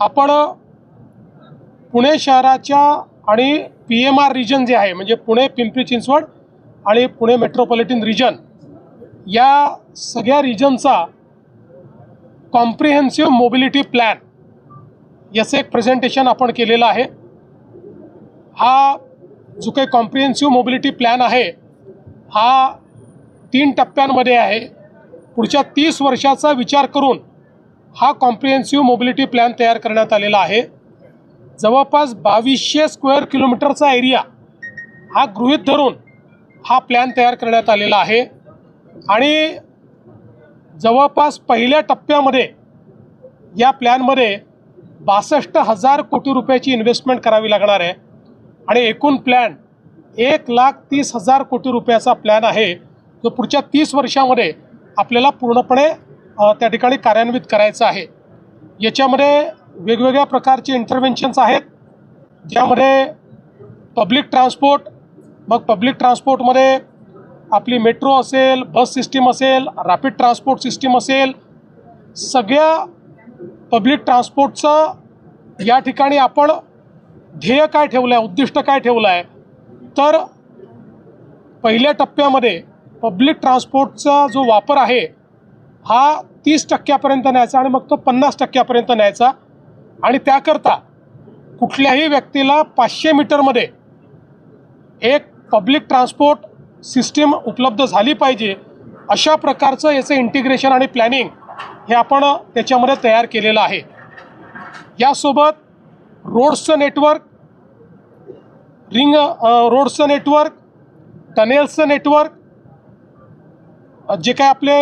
आपण पुणे शहराच्या आणि पी एम आर रिजन जे आहे म्हणजे पुणे पिंपरी चिंचवड आणि पुणे मेट्रोपॉलिटन रिजन या सगळ्या रिजनचा कॉम्प्रिहेन्सिव्ह मोबिलिटी प्लॅन याचं एक प्रेझेंटेशन आपण केलेलं आहे. हा जो काही कॉम्प्रिहेन्सिव्ह मोबिलिटी प्लॅन आहे हा तीन टप्प्यांमध्ये आहे. पुढच्या तीस वर्षाचा विचार करून हा कॉम्प्रिहेन्सिव्ह मोबिलिटी प्लॅन तयार करण्यात आलेला आहे. जवळपास बावीसशे स्क्वेअर किलोमीटरचा एरिया हा गृहीत धरून हा प्लॅन तयार करण्यात आलेला आहे. आणि जवळपास पहिल्या टप्प्यामध्ये या प्लॅनमध्ये बासष्ट हजार कोटी रुपयाची इन्व्हेस्टमेंट करावी लागणार आहे. आणि एकूण प्लॅन एक लाख तीस हजार कोटी रुपयाचा प्लॅन आहे. जो पुढच्या तीस वर्षामध्ये आपल्याला पूर्णपणे त्या ठिकाणी कार्यान्वित करायचं आहे. याच्यामध्ये वेगवेगळ्या प्रकारचे इंटरव्हेन्शन्स आहेत. ज्यामध्ये पब्लिक ट्रान्सपोर्ट मग पब्लिक ट्रान्सपोर्टमध्ये आपली मेट्रो असेल बस सिस्टीम असेल रॅपिड ट्रान्सपोर्ट सिस्टीम असेल सगळ्या पब्लिक ट्रान्सपोर्टचं या ठिकाणी आपण ध्येय काय ठेवलं आहे उद्दिष्ट काय ठेवलं आहे तर पहिल्या टप्प्यामध्ये पब्लिक ट्रान्सपोर्टचा जो वापर आहे हा तीस टक्क्यापर्यंत न्यायचा आणि मग तो पन्नास टक्क्यापर्यंत न्यायचा. आणि त्याकरता कुठल्याही व्यक्तीला पाचशे मीटरमध्ये एक पब्लिक ट्रान्सपोर्ट सिस्टीम उपलब्ध झाली पाहिजे अशा प्रकारचं याचं इंटिग्रेशन आणि प्लॅनिंग हे आपण त्याच्यामध्ये तयार केलेलं आहे. यासोबत रोड्सचं नेटवर्क रिंग रोड्सचं नेटवर्क टनेल्सचं नेटवर्क जे काय आपले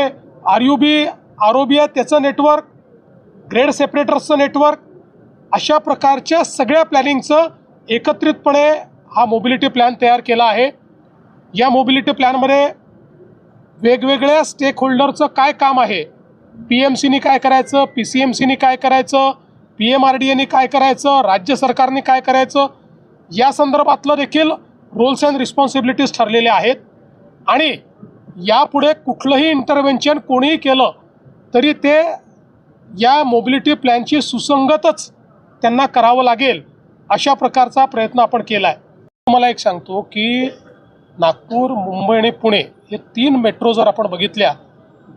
R U B R O B आहे त्याचं नेटवर्क ग्रेड सेपरेटर्सचं नेटवर्क अशा प्रकारच्या सगळ्या प्लॅनिंगचं एकत्रितपणे हा मोबिलिटी प्लॅन तयार केला आहे. या मोबिलिटी प्लॅनमध्ये वेगवेगळ्या स्टेक होल्डरचं काय काम आहे? पी एम सीनी काय करायचं? पी सी एम सीनी काय करायचं? पी एम आर डी एनी काय करायचं? राज्य सरकारने काय करायचं? या संदर्भातलं देखील रोल्स अँड रिस्पॉन्सिबिलिटीज ठरलेल्या आहेत. आणि यापुढे कुठलंही इंटरव्हेन्शन कोणीही केलं तरी ते या मोबिलिटी प्लॅनची सुसंगतच त्यांना करावं लागेल अशा प्रकारचा प्रयत्न आपण केला आहे मला एक सांगतो की नागपूर मुंबई आणि पुणे हे तीन मेट्रो जर आपण बघितल्या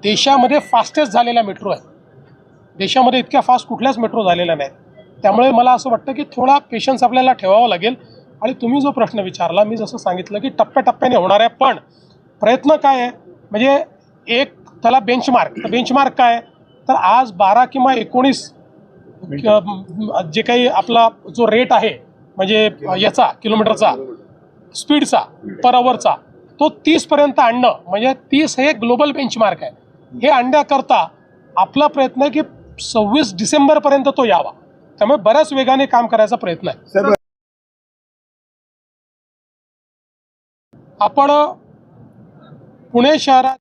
देशामध्ये फास्टेस्ट झालेल्या मेट्रो आहेत देशामध्ये इतक्या फास्ट कुठल्याच मेट्रो झालेल्या नाहीत. त्यामुळे मला असं वाटतं की थोडा पेशन्स आपल्याला ठेवावा लागेल. आणि तुम्ही जो प्रश्न विचारला मी जसं सांगितलं की टप्प्याटप्प्याने होणार आहे पण प्रयत्न काय आहे? म्हणजे एक त्याला बेंचमार्क बेंचमार्क काय? तर आज बारा किंवा एकोणीस जे काही आपला जो रेट आहे म्हणजे याचा किलोमीटरचा स्पीडचा पर आवरचा तो तीसपर्यंत आणणं म्हणजे तीस हे ग्लोबल बेंचमार्क आहे. हे आणण्याकरता आपला प्रयत्न आहे की सव्वीस डिसेंबरपर्यंत तो यावा. त्यामुळे बऱ्याच वेगाने काम करायचा प्रयत्न आहे. आपण पुणे शहरात